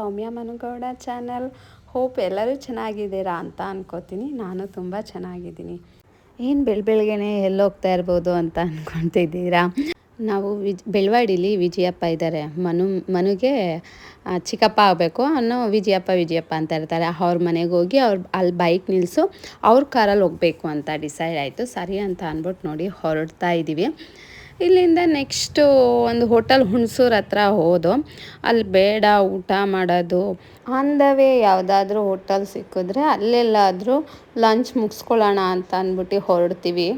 ಸೌಮ್ಯ Manugowda channel hope ಎಲ್ಲರೂ ಚೆನ್ನಾಗಿದ್ದೀರಾ ಅಂತ ಅನ್ಕೋತೀನಿ. ನಾನು ತುಂಬ ಚೆನ್ನಾಗಿದ್ದೀನಿ. ಏನು ಬೆಳ ಬೆಳಗ್ಗೆನೆ ಎಲ್ಲೋಗ್ತಾ ಇರ್ಬೋದು ಅಂತ ಅಂದ್ಕೊತಿದ್ದೀರಾ ನಾವು ವಿಜ್, ಬೆಳವಾಡಿಲಿ ವಿಜಯಪ್ಪ ಇದ್ದಾರೆ. ಮನು, ಮನೆಗೆ ಚಿಕ್ಕಪ್ಪ ಆಗಬೇಕು ಅನ್ನೋ ವಿಜಯಪ್ಪ ವಿಜಯಪ್ಪ ಅಂತ ಇರ್ತಾರೆ. ಅವ್ರ ಮನೆಗೆ ಹೋಗಿ ಅವ್ರ ಅಲ್ಲಿ ಬೈಕ್ ನಿಲ್ಲಿಸು ಅವ್ರ ಕಾರಲ್ಲಿ ಹೋಗಬೇಕು ಅಂತ ಡಿಸೈಡ್ ಆಯಿತು. ಸರಿ ಅಂತ ಅಂದ್ಬಿಟ್ಟು ನೋಡಿ ಹೊರಡ್ತಾ ಇದ್ದೀವಿ ಇಲ್ಲಿಂದ ನೆಕ್ಸ್ಟು ಒಂದು ಹೋಟೆಲ್ ಹುಣಸೂರು ಹತ್ರ ಹೋದೋ. ಅಲ್ಲಿ ಬೇಡ, ಊಟ ಮಾಡೋದು. ಆನ್ ದ ವೇ ಯಾವುದಾದ್ರೂ ಹೋಟೆಲ್ ಸಿಕ್ಕಿದ್ರೆ ಅಲ್ಲೆಲ್ಲಾದರೂ ಲಂಚ್ ಮುಗಿಸ್ಕೊಳ್ಳೋಣ ಅಂತ ಅಂದ್ಬಿಟ್ಟು ಹೊರಡ್ತೀವಿ.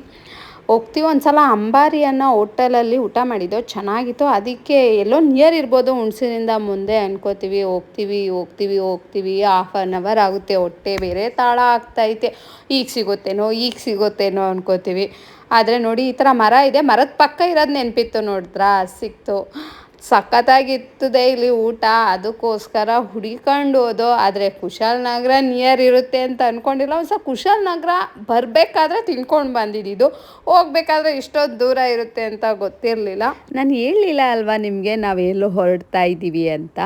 ಹೋಗ್ತೀವಿ. ಒಂದ್ಸಲ ಅಂಬಾರಿ ಅನ್ನೋ ಹೋಟೆಲಲ್ಲಿ ಊಟ ಮಾಡಿದ್ದೋ ಚೆನ್ನಾಗಿತ್ತು. ಅದಕ್ಕೆ ಎಲ್ಲೋ ನಿಯರ್ ಇರ್ಬೋದು ಹುಣಸಿನಿಂದ ಮುಂದೆ ಅನ್ಕೋತೀವಿ. ಹೋಗ್ತೀವಿ ಹೋಗ್ತೀವಿ ಹೋಗ್ತೀವಿ. ಹಾಫ್ ಆನ್ ಅವರ್ ಆಗುತ್ತೆ. ಹೊಟ್ಟೆ ಬೇರೆ ತಾಳ ಆಗ್ತೈತೆ ಈಗ ಸಿಗುತ್ತೇನೋ ಈಗ ಸಿಗುತ್ತೇನೋ ಅನ್ಕೋತೀವಿ. ಆದರೆ ನೋಡಿ ಈ ಥರ ಮರ ಇದೆ. ಮರದ ಪಕ್ಕ ಇರೋದು ನೆನಪಿತ್ತು ನೋಡಿದ್ರಾ? ಸಿಕ್ತು. ಸಖತ್ತಾಗಿತ್ತದೆ ಇಲ್ಲಿ ಊಟ. ಅದಕ್ಕೋಸ್ಕರ ಹುಡಿಕೊಂಡು ಹೋದೋ. ಆದರೆ ಕುಶಾಲನಗರ ನಿಯರ್ ಇರುತ್ತೆ ಅಂತ ಅಂದ್ಕೊಂಡಿಲ್ಲ ಒಂದು ಸಲ ಕುಶಾಲನಗರ ಬರಬೇಕಾದ್ರೆ ತಿನ್ಕೊಂಡು ಬಂದಿದ್ದು ಹೋಗ್ಬೇಕಾದ್ರೆ ಇಷ್ಟೊಂದು ದೂರ ಇರುತ್ತೆ ಅಂತ ಗೊತ್ತಿರಲಿಲ್ಲ. ನಾನು ಹೇಳಲಿಲ್ಲ ಅಲ್ವಾ ನಿಮಗೆ ನಾವು ಎಲ್ಲೋ ಹೊರಡ್ತಾ ಇದ್ದೀವಿ ಅಂತ?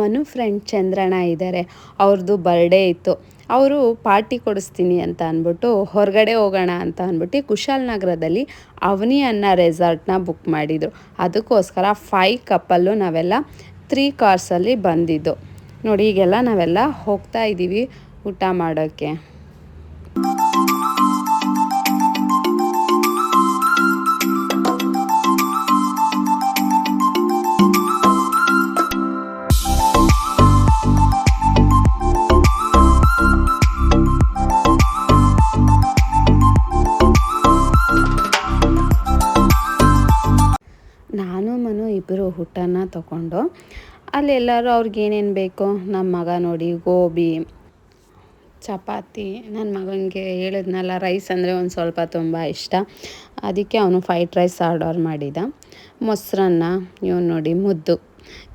ಮನು ಫ್ರೆಂಡ್ ಚಂದ್ರಣ್ಣ ಇದ್ದಾರೆ ಅವ್ರದ್ದು ಬರ್ಡೇ ಇತ್ತು. ಅವರು ಪಾರ್ಟಿ ಕೊಡಿಸ್ತೀನಿ ಅಂತ ಅಂದ್ಬಿಟ್ಟು ಹೊರಗಡೆ ಹೋಗೋಣ ಅಂತ ಅಂದ್ಬಿಟ್ಟು ಕುಶಾಲನಗರದಲ್ಲಿ ಅವನಿ ಅನ್ನೋ ರೆಸಾರ್ಟ್ನ ಬುಕ್ ಮಾಡಿದರು. ಅದಕ್ಕೋಸ್ಕರ ಫೈ ಕಪ್ಪಲ್ಲು ನಾವೆಲ್ಲ ತ್ರೀ ಕಾರ್ಸಲ್ಲಿ ಬಂದಿದ್ದು. ನೋಡಿ, ಈಗೆಲ್ಲ ನಾವೆಲ್ಲ ಹೋಗ್ತಾ ಇದ್ದೀವಿ ಊಟ ಮಾಡೋಕ್ಕೆ. ಊಟನ ತಗೊಂಡು ಅಲ್ಲೆಲ್ಲರೂ ಅವ್ರಿಗೆ ಏನೇನು ಬೇಕು? ನಮ್ಮ ಮಗ ನೋಡಿ, ಗೋಬಿ, ಚಪಾತಿ. ನನ್ನ ಮಗನಿಗೆ ಹೇಳಿದ್ನಲ್ಲ ರೈಸ್ ಅಂದರೆ ಒಂದು ಸ್ವಲ್ಪ ತುಂಬ ಇಷ್ಟ. ಅದಕ್ಕೆ ಅವನು ಫ್ರೈಡ್ ರೈಸ್ ಆರ್ಡರ್ ಮಾಡಿದ. ಮೊಸರನ್ನ, ಇವನು ನೋಡಿ ಮುದ್ದು.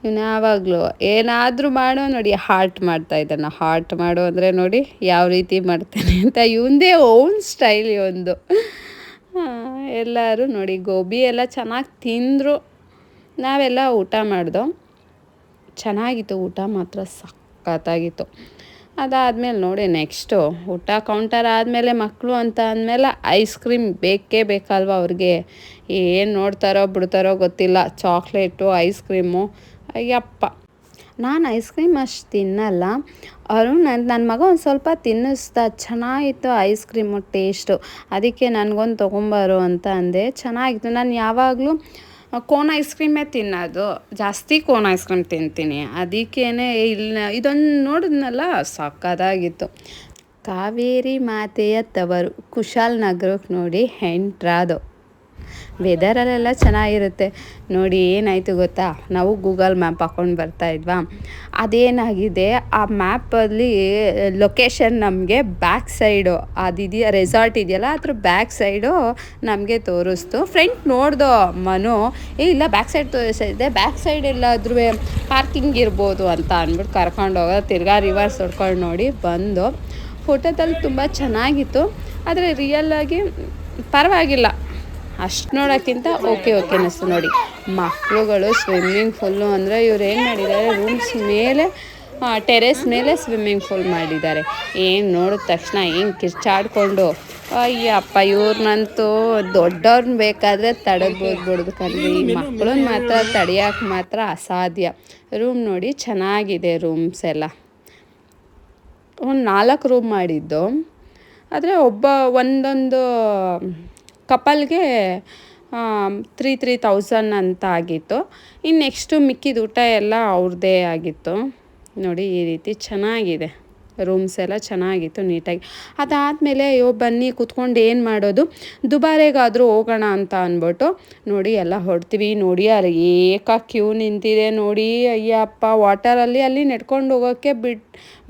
ಇವನು ಯಾವಾಗಲೂ ಏನಾದರೂ ಮಾಡೋ ನೋಡಿ ಹಾರ್ಟ್ ಮಾಡ್ತಾ ಇದ್ದಾನ. ಹಾರ್ಟ್ ಮಾಡು ಅಂದರೆ ನೋಡಿ ಯಾವ ರೀತಿ ಮಾಡ್ತಾನೆ ಅಂತ ಇವಂದೇ ಓನ್ ಸ್ಟೈಲ್ ಇವಂದು ಎಲ್ಲರೂ ನೋಡಿ, ಗೋಬಿ ಎಲ್ಲ ಚೆನ್ನಾಗಿ ತಿಂದರು. ನಾವೆಲ್ಲ ಊಟ ಮಾಡ್ದೋ, ಚೆನ್ನಾಗಿತ್ತು ಊಟ ಮಾತ್ರ ಸಖತ್ತಾಗಿತ್ತು. ಅದಾದಮೇಲೆ ನೋಡಿ ನೆಕ್ಸ್ಟು ಊಟ ಕೌಂಟರ್ ಆದಮೇಲೆ ಮಕ್ಕಳು ಅಂತ ಅಂದಮೇಲೆ ಐಸ್ ಕ್ರೀಮ್ ಬೇಕೇ ಬೇಕಲ್ವ ಅವ್ರಿಗೆ? ಏನು ನೋಡ್ತಾರೋ ಬಿಡ್ತಾರೋ ಗೊತ್ತಿಲ್ಲ. Chocolate, ice cream. ಅಯ್ಯಪ್ಪ. ನಾನು ಐಸ್ ಕ್ರೀಮ್ ಅಷ್ಟು ತಿನ್ನಲ್ಲ. ಅರುಣ್ ನನ್ನ ನನ್ನ ಮಗ ಒಂದು ಸ್ವಲ್ಪ ತಿನ್ನಿಸ್ದ. ಚೆನ್ನಾಗಿತ್ತು ಐಸ್ ಕ್ರೀಮು, ಟೇಸ್ಟು. ಅದಕ್ಕೆ ನನಗೊಂದು ತೊಗೊಂಬರು ಅಂತ ಅಂದೆ. ಚೆನ್ನಾಗಿತ್ತು. ನಾನು ಯಾವಾಗಲೂ ಕೋನ್ ಐಸ್ ಕ್ರೀಮೇ ತಿನ್ನೋದು. ಜಾಸ್ತಿ ಕೋನ್ ಐಸ್ ಕ್ರೀಮ್ ತಿಂತೀನಿ. ಅದಕ್ಕೇ ಇಲ್ಲ ಇದೊಂದು ನೋಡಿದ್ನಲ್ಲ, ಸಾಕದಾಗಿತ್ತು. ಕಾವೇರಿ ಮಾತೆಯ ತವರು ಕುಶಾಲ್ ನಗರಕ್ಕೆ ನೋಡಿ ಎಂಟ್ರಾದು ವೆದರಲ್ಲೆಲ್ಲ ಚೆನ್ನಾಗಿರುತ್ತೆ. ನೋಡಿ, ಏನಾಯಿತು ಗೊತ್ತಾ? ನಾವು ಗೂಗಲ್ ಮ್ಯಾಪ್ ಹಾಕ್ಕೊಂಡು ಬರ್ತಾ ಇದ್ವಾ? ಅದೇನಾಗಿದೆ? ಆ ಮ್ಯಾಪಲ್ಲಿ ಲೊಕೇಶನ್ ನಮಗೆ ಬ್ಯಾಕ್ ಸೈಡು, ಅದಿದೆಯಾ, ರೆಸಾರ್ಟ್ ಇದೆಯಲ್ಲ, ಅದ್ರ ಬ್ಯಾಕ್ ಸೈಡು ನಮಗೆ ತೋರಿಸ್ತು. ಫ್ರೆಂಟ್ ನೋಡ್ದೋ ಮನು ಇಲ್ಲ, ಬ್ಯಾಕ್ ಸೈಡ್ ತೋರಿಸಿದೆ ಬ್ಯಾಕ್ ಸೈಡ್ ಎಲ್ಲಾದ್ರೂ ಪಾರ್ಕಿಂಗ್ ಇರ್ಬೋದು ಅಂತ ಅಂದ್ಬಿಟ್ಟು ಕರ್ಕೊಂಡು ತಿರ್ಗಾ ರಿವರ್ಸ್ ಹೊಡ್ಕೊಂಡು ನೋಡಿ ಬಂದು. ಫೋಟೋದಲ್ಲಿ ತುಂಬ ಚೆನ್ನಾಗಿತ್ತು. ಆದರೆ ರಿಯಲ್ಲಾಗಿ ಪರವಾಗಿಲ್ಲ. ಅಷ್ಟು ನೋಡೋಕ್ಕಿಂತ ಓಕೆ ಓಕೆ ಅನ್ನಿಸ್ತು ನೋಡಿ. ಮಕ್ಕಳುಗಳು ಸ್ವಿಮ್ಮಿಂಗ್ ಫುಲ್ಲು ಅಂದರೆ ಇವ್ರು ಏನು ಮಾಡಿದ್ದಾರೆ? ರೂಮ್ಸ್ ಮೇಲೆ ಟೆರೆಸ್ ಮೇಲೆ ಸ್ವಿಮ್ಮಿಂಗ್ ಫೂಲ್ ಮಾಡಿದ್ದಾರೆ. ಏನು ನೋಡಿದ ತಕ್ಷಣ, ಏನು ಕಿರ್ಚಾಡ್ಕೊಂಡು, ಅಯ್ಯಪ್ಪ ಇವ್ರನ್ನಂತೂ ದೊಡ್ಡವ್ರನ್ನ ಬೇಕಾದರೆ ತಡೆದ್ಬೋದು ಬಿಡೋದು ಕಣ್ರಿ. ಮಕ್ಕಳನ್ನ ಮಾತ್ರ ತಡೆಯೋಕೆ ಮಾತ್ರ ಅಸಾಧ್ಯ. ರೂಮ್ ನೋಡಿ ಚೆನ್ನಾಗಿದೆ ರೂಮ್ಸ್ ಎಲ್ಲ. ಒಂದು ನಾಲ್ಕು ರೂಮ್ ಮಾಡಿದ್ದು. ಆದರೆ ಒಬ್ಬ ಒಂದೊಂದು ಕಪಲ್ಗೆ ತ್ರೀ ತ್ರೀ ತೌಸಂಡ್ ಅಂತ ಆಗಿತ್ತು. ಇನ್ನು ನೆಕ್ಸ್ಟು ಮಿಕ್ಕಿದ ಊಟ ಎಲ್ಲ ಅವ್ರದ್ದೇ ಆಗಿತ್ತು. ನೋಡಿ ಈ ರೀತಿ ಚೆನ್ನಾಗಿದೆ. ರೂಮ್ಸ್ ಎಲ್ಲ ಚೆನ್ನಾಗಿತ್ತು ನೀಟಾಗಿ. ಅದಾದಮೇಲೆ ಅಯ್ಯೋ ಬನ್ನಿ ಕೂತ್ಕೊಂಡು ಏನು ಮಾಡೋದು? ದುಬಾರೆಗಾದರೂ ಹೋಗೋಣ ಅಂತ ಅಂದ್ಬಿಟ್ಟು ನೋಡಿ ಎಲ್ಲ ಹೊಡ್ತೀವಿ ನೋಡಿ ಅಲ್ಲಿ ಏಕ ಕ್ಯೂ ನಿಂತಿದೆ. ನೋಡಿ ಅಯ್ಯಪ್ಪ ವಾಟರಲ್ಲಿ ಅಲ್ಲಿ ನೆಡ್ಕೊಂಡು ಹೋಗೋಕ್ಕೆ ಬಿಡ್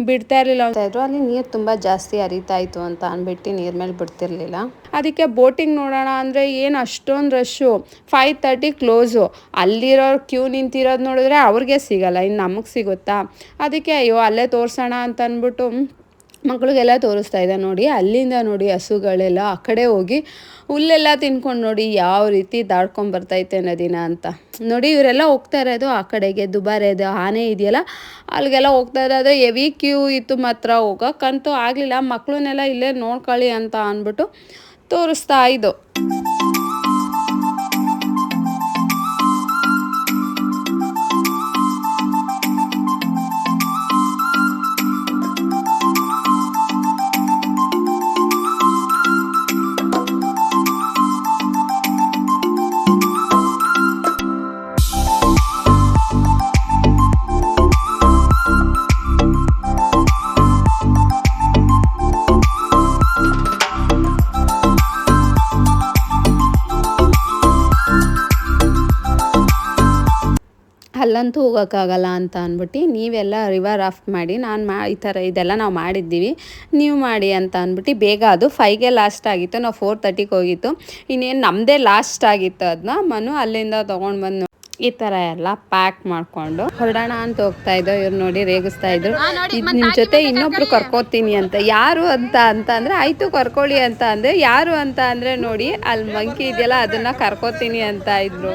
ಬಿಡ್ತಾ ಇರಲಿಲ್ಲ. ಅಂತ ಇದ್ರು ಅಲ್ಲಿ ನೀರು ತುಂಬ ಜಾಸ್ತಿ ಹರಿತಾ ಇತ್ತು ಅಂತ ಅಂದ್ಬಿಟ್ಟು ನೀರು ಮೇಲೆ ಬಿಡ್ತಿರ್ಲಿಲ್ಲ. ಅದಕ್ಕೆ ಬೋಟಿಂಗ್ ನೋಡೋಣ ಅಂದರೆ ಏನು ಅಷ್ಟೊಂದು ರಶ್ಶು ಫೈವ್ ತರ್ಟಿ ಕ್ಲೋಸು ಅಲ್ಲಿರೋರು ಕ್ಯೂ ನಿಂತಿರೋದು ನೋಡಿದ್ರೆ ಅವ್ರಿಗೆ ಸಿಗಲ್ಲ. ಇನ್ನು ನಮಗೆ ಸಿಗುತ್ತಾ? ಅದಕ್ಕೆ ಅಯ್ಯೋ ಅಲ್ಲೇ ತೋರಿಸೋಣ ಅಂತ ಅಂದ್ಬಿಟ್ಟು ಮಕ್ಕಳಿಗೆಲ್ಲ ತೋರಿಸ್ತಾ ಇದ್ದೆ ನೋಡಿ. ಅಲ್ಲಿಂದ ನೋಡಿ ಹಸುಗಳೆಲ್ಲ ಆ ಕಡೆ ಹೋಗಿ ಹುಲ್ಲೆಲ್ಲ ತಿನ್ಕೊಂಡು ನೋಡಿ ಯಾವ ರೀತಿ ದಾಡ್ಕೊಂಡು ಬರ್ತೈತೆ ನದಿನ ಅಂತ. ನೋಡಿ ಇವರೆಲ್ಲ ಹೋಗ್ತಾ ಇರೋದು ಆ ಕಡೆಗೆ. ದುಬಾರೆದು ಆನೆ ಇದೆಯಲ್ಲ, ಅಲ್ಲಿಗೆಲ್ಲ ಹೋಗ್ತಾ ಇರೋದು. ಹೆವಿ ಕ್ಯೂ ಇತ್ತು ಮಾತ್ರ. ಹೋಗೋಕ್ಕಂತೂ ಆಗಲಿಲ್ಲ. ಮಕ್ಕಳನ್ನೆಲ್ಲ ಇಲ್ಲೇ ನೋಡ್ಕೊಳ್ಳಿ ಅಂತ ಅಂದ್ಬಿಟ್ಟು ತೋರಿಸ್ತಾ ಇದ್ದು. ಅಲ್ಲಂತೂ ಹೋಗೋಕ್ಕಾಗಲ್ಲ ಅಂತ ಅಂದ್ಬಿಟ್ಟು ನೀವೆಲ್ಲ ರಿವರ್ ಆಫ್ ಮಾಡಿ ನಾನು ಮಾ ಈ ಥರ ಇದೆಲ್ಲ ನಾವು ಮಾಡಿದ್ದೀವಿ ನೀವು ಮಾಡಿ ಅಂತ ಅಂದ್ಬಿಟ್ಟು ಬೇಗ ಅದು ಫೈವ್ಗೆ ಲಾಸ್ಟ್ ಆಗಿತ್ತು ನಾವು ಫೋರ್ ತರ್ಟಿಗೆ ಹೋಗಿತ್ತು. ಇನ್ನೇನು ನಮ್ಮದೇ ಲಾಸ್ಟ್ ಆಗಿತ್ತು ಅದನ್ನ ಮನು ಅಲ್ಲಿಂದ ತೊಗೊಂಡು ಬಂದು ಈ ಥರ ಎಲ್ಲ ಪ್ಯಾಕ್ ಮಾಡಿಕೊಂಡು ಹೊರಡೋಣ ಅಂತ ಹೋಗ್ತಾ ಇದ್ದೋ ಇವ್ರು ನೋಡಿ ರೇಗಿಸ್ತಾ ಇದ್ರು. ಇದು ನಿಮ್ಮ ಜೊತೆ ಇನ್ನೊಬ್ರು ಕರ್ಕೋತೀನಿ ಅಂತ ಯಾರು ಅಂತ ಅಂತ ಅಂದರೆ ಆಯಿತು ಕರ್ಕೊಳ್ಳಿ ಅಂತ ಅಂದರೆ ಯಾರು ಅಂತ ಅಂದರೆ ನೋಡಿ ಅಲ್ಲಿ ಮಂಕಿ ಇದೆಯಲ್ಲ ಅದನ್ನು ಕರ್ಕೋತೀನಿ ಅಂತ ಇದ್ರು.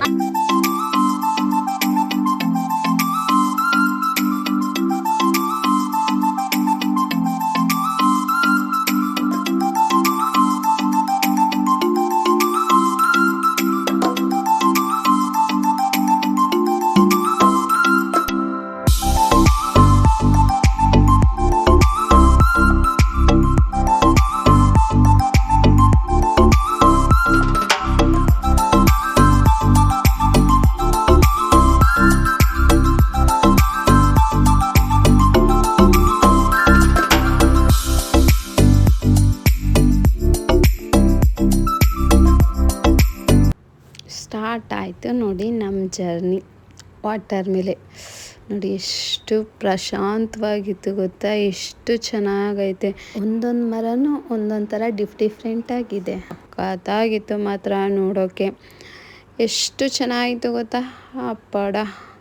ಸ್ಟಾರ್ಟ್ ಆಯಿತು ನೋಡಿ ನಮ್ಮ ಜರ್ನಿ. ವಾಟರ್ ಮೇಲೆ. ನೋಡಿ ಎಷ್ಟು ಪ್ರಶಾಂತವಾಗಿತ್ತು ಗೊತ್ತಾ? ಎಷ್ಟು ಚೆನ್ನಾಗೈತೆ. ಒಂದೊಂದು ಮರನೂ ಒಂದೊಂದು ಥರ ಡಿಫ್ ಡಿಫ್ರೆಂಟಾಗಿದೆ ಸಖತ್ತಾಗಿತ್ತು ಮಾತ್ರ ನೋಡೋಕ್ಕೆ ಎಷ್ಟು ಚೆನ್ನಾಗಿತ್ತು ಗೊತ್ತಾ? ಅಪ್ಪಡ,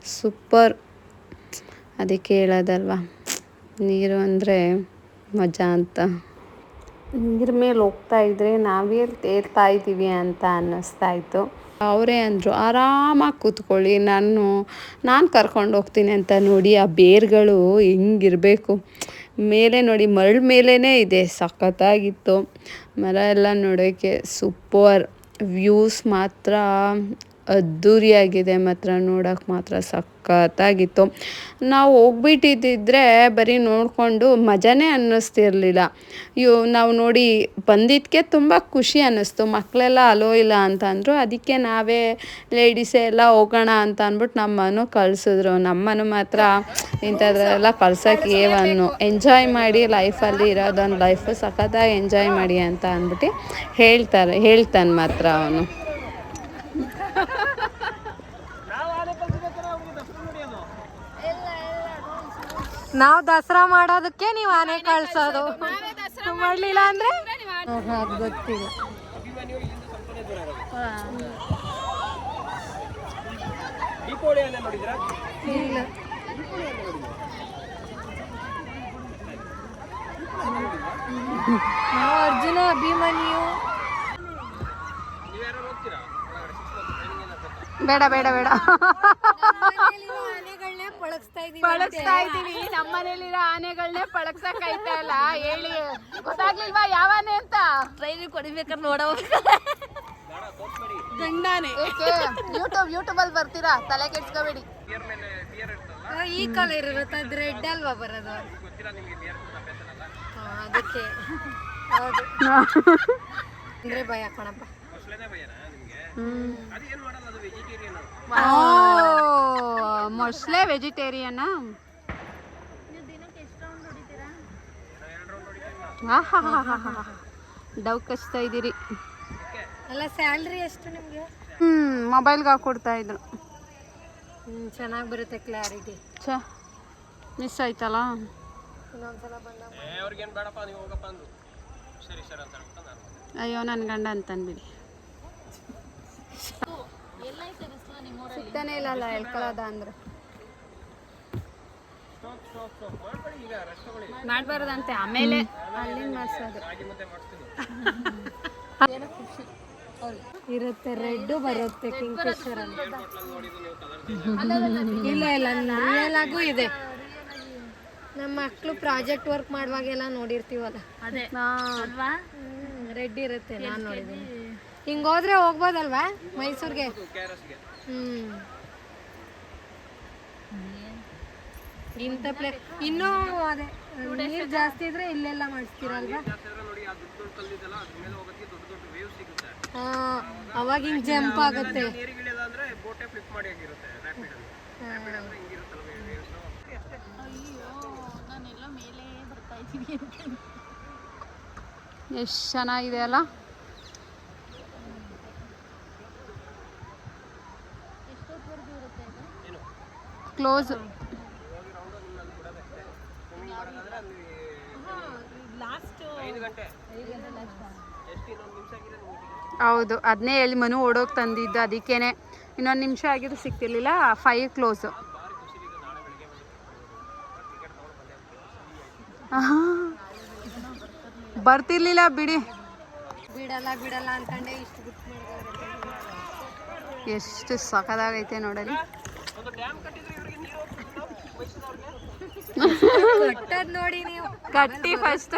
ಸೂಪರ್. ಅದಕ್ಕೆ ಹೇಳೋದಲ್ವಾ? ನೀರು ಅಂದರೆ ಮಜಾ ಅಂತ. ನೀರ ಮೇಲೆ ಹೋಗ್ತಾ ಇದ್ದರೆ ನಾವೇ ತೇರ್ತಾ ಇದ್ದೀವಿ ಅಂತ ಅನ್ನಿಸ್ತಾ ಇತ್ತು. ಅವರೇ ಅಂದರು, ಆರಾಮಾಗಿ ಕೂತ್ಕೊಳ್ಳಿ, ನಾನು ನಾನು ಕರ್ಕೊಂಡು ಹೋಗ್ತೀನಿ ಅಂತ ನೋಡಿ ಆ ಬೇರ್ಗಳು ಹೆಂಗಿರಬೇಕು. ಮೇಲೆ ನೋಡಿ ಮರಳು ಮೇಲೇ ಇದೆ, ಸಖತ್ತಾಗಿತ್ತು. ಮರ ಎಲ್ಲ ನೋಡೋಕ್ಕೆ ಸೂಪರ್. ವ್ಯೂಸ್ ಮಾತ್ರ ಅದ್ಧೂರಿಯಾಗಿದೆ ಮಾತ್ರ ನೋಡೋಕೆ ಮಾತ್ರ ಸಖತ್ತಾಗಿತ್ತು. ನಾವು ಹೋಗ್ಬಿಟ್ಟಿದ್ದಿದ್ರೆ ಬರೀ ನೋಡಿಕೊಂಡು ಮಜಾನೇ ಅನ್ನಿಸ್ತಿರ್ಲಿಲ್ಲ. ಇವು ನಾವು ನೋಡಿ ಬಂದಿದ್ದಕ್ಕೆ ತುಂಬ ಖುಷಿ ಅನ್ನಿಸ್ತು. ಮಕ್ಕಳೆಲ್ಲ ಅಲೋ ಇಲ್ಲ ಅಂತ ಅಂದರು. ಅದಕ್ಕೆ ನಾವೇ ಲೇಡೀಸೇ ಎಲ್ಲ ಹೋಗೋಣ ಅಂತ ಅಂದ್ಬಿಟ್ಟು ನಮ್ಮನ್ನು ಕಳಿಸಿದ್ರು. ನಮ್ಮನ್ನು ಮಾತ್ರ ಇಂಥದ್ರೆಲ್ಲ ಕಳ್ಸೋಕೆ ಏವನ್ನು. ಎಂಜಾಯ್ ಮಾಡಿ ಲೈಫಲ್ಲಿ ಇರೋದೊಂದು ಲೈಫು ಸಖತ್ತಾಗಿ ಎಂಜಾಯ್ ಮಾಡಿ ಅಂತ ಅಂದ್ಬಿಟ್ಟು ಹೇಳ್ತಾರೆ, ಹೇಳ್ತಾನೆ ಮಾತ್ರ ಅವನು. ನಾವ್ ದಸರಾ ಮಾಡೋದಕ್ಕೆ ನೀವ್ ಆನೆ ಕಳ್ಸೋದು. ಮಾಡ್ಲಿಲ್ಲ ಅಂದ್ರೆ? ಅದ್ ಗೊತ್ತಿಲ್ಲ. ನಾವು ಅರ್ಜುನ ಅಭಿಮನ್ಯು. ಬೇಡ ಬೇಡ ಬೇಡ. ಪಳಗಿಸ್ತಾ ಇದೀವಿ ಪಳಗಿಸ್ತಾ ಇದೀವಿ ನಮ್ಮ ಮನೇಲಿರೋ ಆನೆಗಳನ್ನೇ ಪಳಗ್ಸಕ್ ಆಯ್ತಾ ಇಲ್ಲ? ಹೇಳಿ. ಗೊತ್ತಾಗ್ಲಿಲ್ವಾ ಯಾವ ಆನೆ ಅಂತ? ಟ್ರೈನಿಗೆ ಕೊಡಿಬೇಕಾದ್ರೆ ನೋಡೋ ಗಂಡಾನೆ. ಯೂಟ್ಯೂಬ್ ಯೂಟ್ಯೂಬ್ ಅಲ್ಲಿ ಬರ್ತೀರಾ? ತಲೆ ಕೆಡ್ಸ್ಕೋಬೇಡಿ. ಈ ಕಲರ್ ಇರುತ್ತೆ? ಅದು ರೆಡ್ ಅಲ್ವಾ ಬರೋದು? ಹಾ, ಅದಕ್ಕೆ. ಹೌದು. ಅಂದ್ರೆ ಭಯ ಕಣಪ್ಪ. ಮೊಸಳೆ ವೆಜಿಟೇರಿಯನ್. ಡವ್ ಕಚ್ತಾ ಇದ್ದೀರಿ. ಅಲ್ಲ ಸ್ಯಾಲ್ರಿ ಎಷ್ಟು ನಿಮಗೆ? ಹ್ಮ್ ಮೊಬೈಲ್ಗೆ ಹಾಕೊಡ್ತಾ ಇದ್ರು. ಹ್ಞೂ ಚೆನ್ನಾಗಿ ಬರುತ್ತೆ ಕ್ಲಾರಿಟಿ. ಛ ಮಿಸ್ ಆಯ್ತಲ್ಲ? ಇನ್ನೊಂದ್ಸಲ ಬಂದಾಗ ಅಯ್ಯೋ ನನ್ನ ಗಂಡ ಅಂತನ್ಬಿಡಿ. ಸಿಗ್ತಾನೆ ಇಲ್ಲಲ್ಲ ಹೇಳ್ಕೊಳ್ಳೋದ ಅಂದ್ರೆ. ಮಾಡಬಾರ್ದಂತೆ ಆಮೇಲೆ ಅಲ್ಲಿಂದ ಮಾಡಿಸೋದು. ಇರುತ್ತೆ ರೆಡ್ ಬರುತ್ತೆ ಕಿಂಗ್ ಫಿಶರ್ ಇಲ್ಲ ಇಲ್ಲ ರಿಯಲ್ ಆಗೂ ಇದೆ. ನಮ್ಮ ಮಕ್ಕಳು ಪ್ರಾಜೆಕ್ಟ್ ವರ್ಕ್ ಮಾಡುವಾಗೆಲ್ಲ ನೋಡಿರ್ತೀವಲ್ಲ. ಅದೇ. ರೆಡ್ ಇರುತ್ತೆ ನಾನು ನೋಡಿದ್ದೀನಿ. ಹಿಂಗ್ ಹೋದ್ರೆ ಹೋಗ್ಬೋದಲ್ವಾ ಮೈಸೂರಿಗೆ? ಹ್ಮ್. ಇಂಥ ಪ್ಲೇಸ್ ಇನ್ನೂ ಅದೇ ನೀರು ಜಾಸ್ತಿ ಇದ್ರೆ ಇಲ್ಲೆಲ್ಲ ಮಾಡಿಸ್ತೀರಲ್ವಾ? ಹಾ ಅವಾಗ ಹಿಂಗ್ ಜಂಪ್ ಆಗುತ್ತೆ. ನಾನೆಲ್ಲ ಮೇಲೆ ಬರ್ತಾ ಇದ್ದೀನಿ ಎಷ್ಟು ಚೆನ್ನಾಗಿದೆ ಅಲ್ಲ? ಕ್ಲೋಸ್. ಹೌದು ಅದನ್ನೇ ಹೇಳಿ ಮನು ಓಡೋಗಿ ತಂದಿದ್ದು ಅದಕ್ಕೇನೆ. ಇನ್ನೊಂದು ನಿಮಿಷ ಆಗಿದ್ರೆ ಸಿಗ್ತಿರ್ಲಿಲ್ಲ ಫೈವ್ ಕ್ಲೋಸು ಬರ್ತಿರ್ಲಿಲ್ಲ ಬಿಡಿ. ಬಿಡಲ್ಲ ಬಿಡಲ್ಲ ಅನ್ಕೊಂಡೆ ಇಷ್ಟು ಎಷ್ಟು ಸಖದಾಗೈತೆ ನೋಡಲಿ ಕಟ್ಟದ್ ನೋಡಿ ನೀವು. ಕಟ್ಟಿ ಫಸ್ಟ್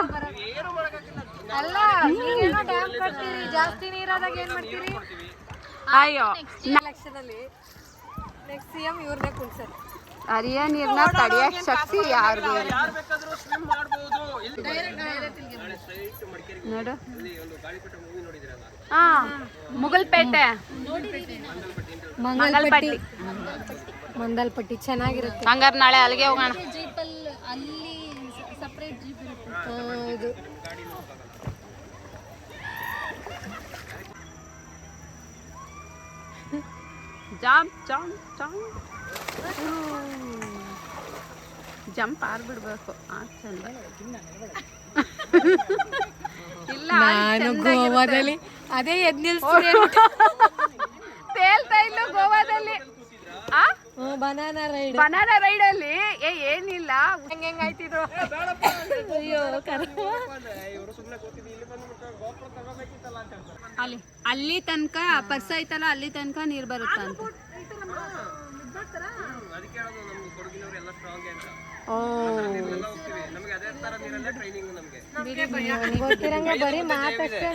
ಅಲ್ಲ ನೀವೇನೋ ಡ್ಯಾಮ್ ಕಟ್ತೀರಿ ಜಾಸ್ತಿ ನೀರಾದಾಗ ಏನ್ ಮಾಡ್ತೀರಿ? ಅಯ್ಯೋ. ಲಕ್ಷದಲ್ಲಿ ನೆಕ್ಸ್ಟ್ ಸಿ ಎಂ ಇವ್ರನ್ನೇ ಅರಿಯ ನೀರ್ನ ತಡಿಯಕ್ ಶಕ್ತಿ ಯಾರಿಗೂ ನೋಡು. ಹಾ ಮುಗಲ್ಪೇಟೆ ಮಂಗಲ್ಪಟ್ಟಿ. ಮಂಗಲ್ಪಟ್ಟಿ. ಚೆನ್ನಾಗಿರುತ್ತೆ. ಹಂಗಾರೆ ನಾಳೆ ಅಲ್ಲಿಗೆ ಹೋಗೋಣ. ಜೀಪಲ್ಲಿ ಅಲ್ಲಿ ಸಪ್ರೇಟ್ ಜೀಪ್ ಇರುತ್ತೆ. ಜಂಪ್ ಜಂಪ್ ಜಂಪ್ ಜಂಪ್ ಆರ್ಬಿಡ್ಬೇಕು ಆ ಚಂದ. ಇಲ್ಲ ನಾನು ಗೋವಾದಲ್ಲಿ ಅದೇ ಎದ್ ನಿಲ್ಸ್ತೀನಿ ತೇಲ್ತಾ ಇಲ್ಲ ಗೋವಾದಲ್ಲಿ. ಆ? ಬನಾನಾ ರೈಡ್ ಬನಾನ ರೈಡ್ ಅಲ್ಲಿ? ಏ ಏನಿಲ್ಲ. ಹೆಂಗ್ ಹೆಂಗ್ ಆಯ್ತಿದ್ರು? ಅಯ್ಯೋ ಅಲ್ಲಿ ಅಲ್ಲಿ ತನಕ ಪರ್ಸ ಐತಲ್ಲ ಅಲ್ಲಿ ತನಕ ನೀರ್ ಬರುತ್ತಾ ಓ ಗೊತ್ತಿರಂಗೆ ಬರೀ ಮಾತಷ್ಟೇ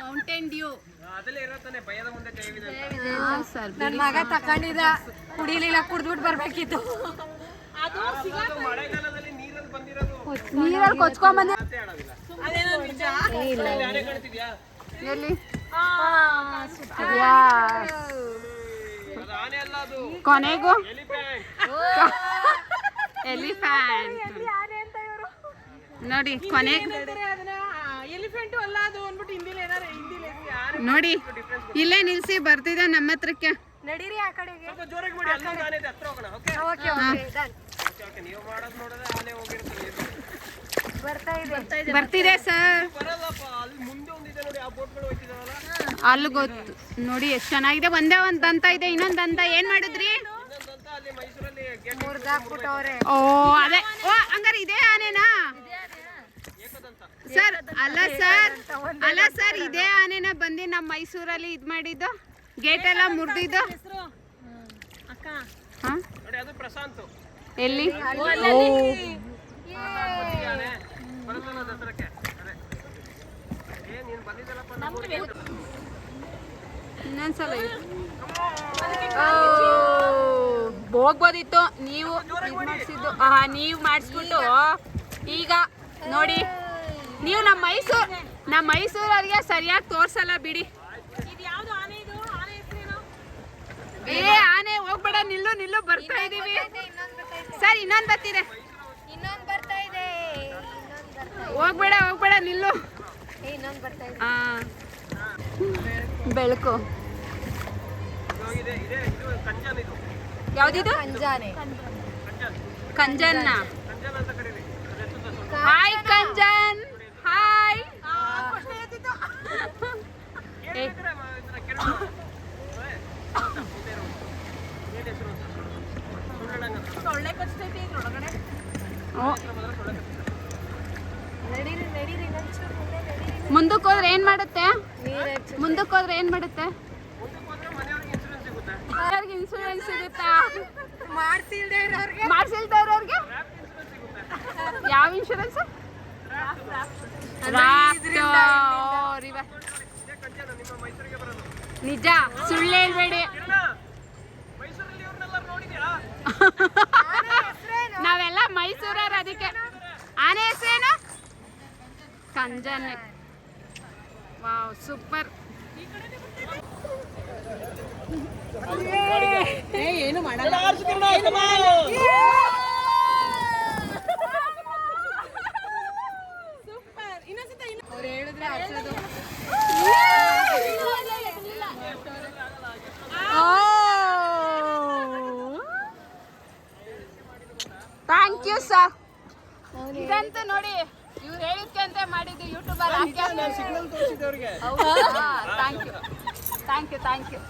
ಮೌಂಟೇನ್ ಡ್ಯೂ ಸರ್ ನನ್ ಮಗ ತಕೊಂಡಿದ ಕುಡಿಲಿಲ್ಲ ಕುಡ್ದ್ಬಿಟ್ಟು ಬರ್ಬೇಕಿತ್ತು. ನೀರಲ್ಲಿ ಎಲ್ಲಿ. ಕೊನೆಗೂ? ಎಲಿಫ್ಯಾಂಟ್ ನೋಡಿ ಕೊನೆಗೆ ನೋಡಿ ಇಲ್ಲೇ ನಿಲ್ಸಿ ಬರ್ತಿದೆ ನಮ್ಮ ಹತ್ರಕ್ಕೆ. ನಡೀರಿ ಆ ಕಡೆಗೆ. Okay okay done. ನೋಡಿ ಆ ಬರ್ತಿದೆ ಸರ್ ಅಲ್ಲಿ ಗೊತ್ತು. ನೋಡಿ ಎಷ್ಟು ಚೆನ್ನಾಗಿದೆ. ಒಂದೇ ಒಂದ್ ದಂತ ಇದೆ ಇನ್ನೊಂದ್ ದಂತ. ಏನ್ ಮಾಡಿದ್ರಿ? ಓ ಅದೇ. ಓ ಹಂಗಾರೆ ಇದೇ ಆನೆನಾ? ಸರ್ ಅಲ್ಲ ಸರ್ ಅಲ್ಲ ಸರ್ ಇದೇ ಆನೆನ ಬಂದು ನಮ್ಮ ಮೈಸೂರಲ್ಲಿ ಇದ್ ಮಾಡಿದ್ದು? ಗೇಟ್ ಎಲ್ಲ ಮುರಿದಿದ್ದು? ಹಾ? ಎಲ್ಲಿ? ಓ ಇನ್ನೊಂದ್ಸಲ ಹೋಗ್ಬೋದಿತ್ತು. ನೀವು ಮಾಡಿಸಿದ್ದು. ನೀವು ಮಾಡಿಸ್ಬಿಟ್ಟು. ಈಗ ನೋಡಿ ನೀವು ನಮ್ಮ ಮೈಸೂರು ನಮ್ಮ ಮೈಸೂರವ್ರಿಗೆ ಸರಿಯಾಗಿ ತೋರ್ಸಲ್ಲ ಬಿಡಿ. ಏ ಆನೆ ಹೋಗ್ಬೇಡ. ನಿಲ್ಲು ನಿಲ್ಲು ಬರ್ತಾ ಇದೀವಿ. ಸರ್ ಇನ್ನೊಂದು ಬರ್ತಿದೆ ಇನ್ನೊಂದ್ ಬರ್ತಾ ಇದೆ. ಇನ್ನೊಂದ್ ಬರ್ತಾ ಹೋಗ್ಬೇಡ ಹೋಗ್ಬೇಡ ನಿಲ್ಲು. ಇದೆ. ಬೆಳಕು. ಯಾವ್ದಿದು? ಅಂತ ಕಂಜನ್ನ ಹಾಯ್ ಕಂಜನ್ ಹಾಯ್ ಏ, ನಡೀರಿ ನಡೀರಿ ಇನ್ನೊಂಚೂರು ಮುಂದೆ ನಡೀರಿ ಮುಂದಕ್ಕೆ ಹೋದ್ರೆ ಏನು ಮಾಡುತ್ತೆ ನೀರ್ ಹಚ್ಚು ಮುಂದಕ್ಕೆ ಹೋದ್ರೆ ಏನು ಮಾಡುತ್ತೆ ಯಾರಿಗೆ ಇನ್ಶೂರೆನ್ಸ್ ಸಿಗುತ್ತಾ ಮಾಡ್ಸಿಲ್ದೇ ಇರೋರ್ಗೆ ಮಾಡಿಸಿಲ್ದ ಇರೋರಿಗೆ ಯಾವ ಇನ್ಶೂರೆನ್ಸ್ ನಿಜ ಸುಳ್ಳು ಹೇಳ್ಬೇಡಿ. ನಾವೆಲ್ಲ ಮೈಸೂರವ್ರು ಅದಕ್ಕೆ. ಆನೆ ಹೆಸರೇನು? ಕಂಜನೆ. Wow super. ಅವ್ರು ಥ್ಯಾಂಕ್ ಯು ಸರ್ ಇದಂತೂ ನೋಡಿ ಇವ್ರು ಹೇಳಿದ್ಕೆ ಅಂತ ಮಾಡಿದ್ದು ಯೂಟ್ಯೂಬಲ್ಲಿ ಹಾಕಿ thank you thank you thank you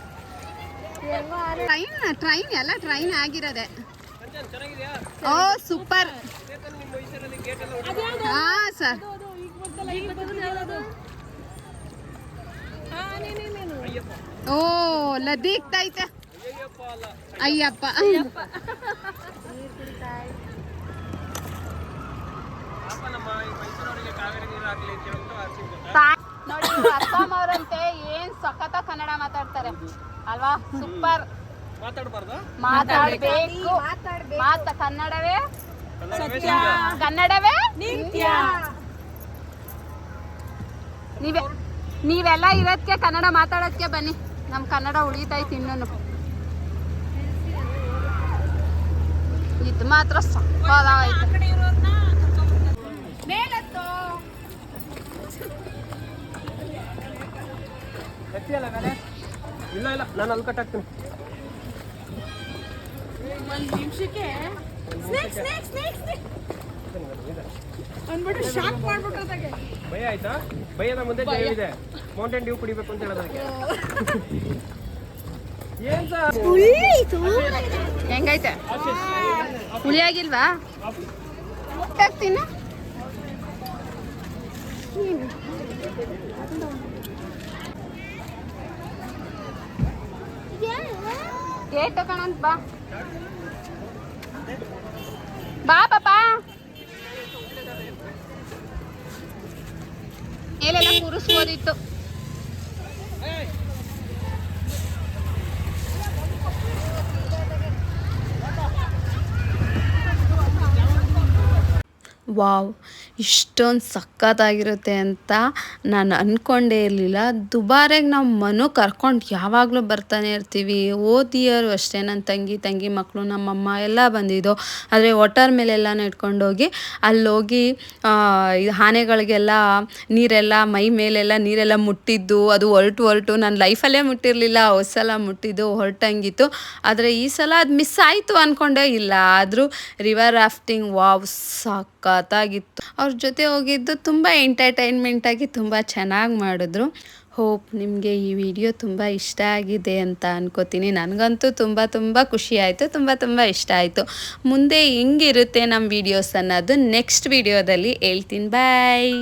train train ಎಲ್ಲ ಟ್ರೈನ್ ಆಗಿರೋದೆ. ಓ ಸೂಪರ್ ಹಾ ಸರ್ ಓ ಲದೀಗ್ತೈತೆ ಅಯ್ಯಪ್ಪ. ತಾ- ನೋಡಿ ಅಸ್ಸಾಂ ಅವರಂತೆ ಏನ್ ಸಖತ ಕನ್ನಡ ಮಾತಾಡ್ತಾರೆ. ಅಲ್ವಾ? ಸೂಪರ್. ಮಾತಾಡಬೇಕು. ಮಾತಾಡ್ಬೇಕು. ಮಾತ ಕನ್ನಡವೇ? ಕನ್ನಡವೇ ನಿತ್ಯ. ನೀವೇ ನೀವೆಲ್ಲ ಇರೋದಕ್ಕೆ ಕನ್ನಡ ಮಾತಾಡೋದಕ್ಕೆ ಬನ್ನಿ. ನಮ್ಮ ಕನ್ನಡ ಉಳಿತೈತಿ ಇನ್ನೂ ಇದು ಮಾತ್ರ ಸಕ್ಕದಾಗೈತೆ ಮೇಲತ್ತು? ಎತ್ತಿಯಲ್ಲ ಮೇಲೆ ಇಲ್ಲ ಇಲ್ಲ ನಾನು ಅಲ್ಲಿ ಕಟ್ಟಾಕ್ತೀನಿ. ಭಯ ಆಯ್ತಾ? ಭಯದ ಮುಂದೆ ಜಯವಿದೆ. ಮೌಂಟೇನ್ ಡ್ಯೂ ಕುಡಿಬೇಕು ಅಂತ ಹೇಳೋದಕ್ಕೆ. ಏನ್ ಸರ್? ಹೆಂಗೈತೆ? ಹುಳಿಯಾಗಿಲ್ವಾ ಹಾಕ್ತೀನಿ ಗೇಟ್ ತಗೊಂಡ್ ಬಾ. ಬಾ ಪಾಪ. ಮೇಲೆಲ್ಲ ಕೂರಿಸ್ಬೋದಿತ್ತು. ವಾವ್. ಇಷ್ಟೊಂದು ಸಖತ್ತಾಗಿರುತ್ತೆ ಅಂತ ನಾನು ಅಂದ್ಕೊಂಡೇ ಇರಲಿಲ್ಲ. ದುಬಾರೆಗೆ ನಾವು ಮನು ಕರ್ಕೊಂಡು ಯಾವಾಗಲೂ ಬರ್ತಾನೆ ಇರ್ತೀವಿ. ಓದಿಯರು ಅಷ್ಟೇ. ನನ್ನ ತಂಗಿ ತಂಗಿ ಮಕ್ಕಳು ನಮ್ಮಮ್ಮ ಎಲ್ಲ ಬಂದಿದ್ದು. ಆದರೆ ವಾಟರ್ ಮೇಲೆಲ್ಲ ಇಟ್ಕೊಂಡೋಗಿ ಅಲ್ಲೋಗಿ ಆನೆಗಳಿಗೆಲ್ಲ ನೀರೆಲ್ಲ, ಮೈ ಮೇಲೆಲ್ಲ ನೀರೆಲ್ಲ ಮುಟ್ಟಿದ್ದು. ಅದು ಹೊರಟು ಹೊರಟು ನಾನು ಲೈಫಲ್ಲೇ ಮುಟ್ಟಿರಲಿಲ್ಲ. ಹೊಸಲ ಮುಟ್ಟಿದ್ದು, ಹೊರಟಂಗಿತ್ತು. ಆದರೆ ಈ ಸಲ ಅದು ಮಿಸ್ ಆಯಿತು ಅಂದ್ಕೊಂಡೇ ಇಲ್ಲ. ಆದರೂ ರಿವರ್ ರಾಫ್ಟಿಂಗ್ ವಾವ್ ಸಖತ್ತಾಗಿತ್ತು. ಅವ್ರ ಜೊತೆ ಹೋಗಿದ್ದು ತುಂಬ ಎಂಟರ್ಟೈನ್ಮೆಂಟಾಗಿ ತುಂಬ ಚೆನ್ನಾಗಿ ಮಾಡಿದ್ರು. ಹೋಪ್ ನಿಮಗೆ ಈ ವಿಡಿಯೋ ತುಂಬ ಇಷ್ಟ ಆಗಿದೆ ಅಂತ ಅನ್ಕೋತೀನಿ. ನನಗಂತೂ ತುಂಬ ತುಂಬ ಖುಷಿ ಆಯಿತು, ತುಂಬ ತುಂಬ ಇಷ್ಟ ಆಯಿತು. ಮುಂದೆ ಹೆಂಗಿರುತ್ತೆ ನಮ್ಮ ವಿಡಿಯೋಸ್ ಅನ್ನೋದು ನೆಕ್ಸ್ಟ್ ವಿಡಿಯೋದಲ್ಲಿ ಹೇಳ್ತೀನಿ. ಬಾಯ್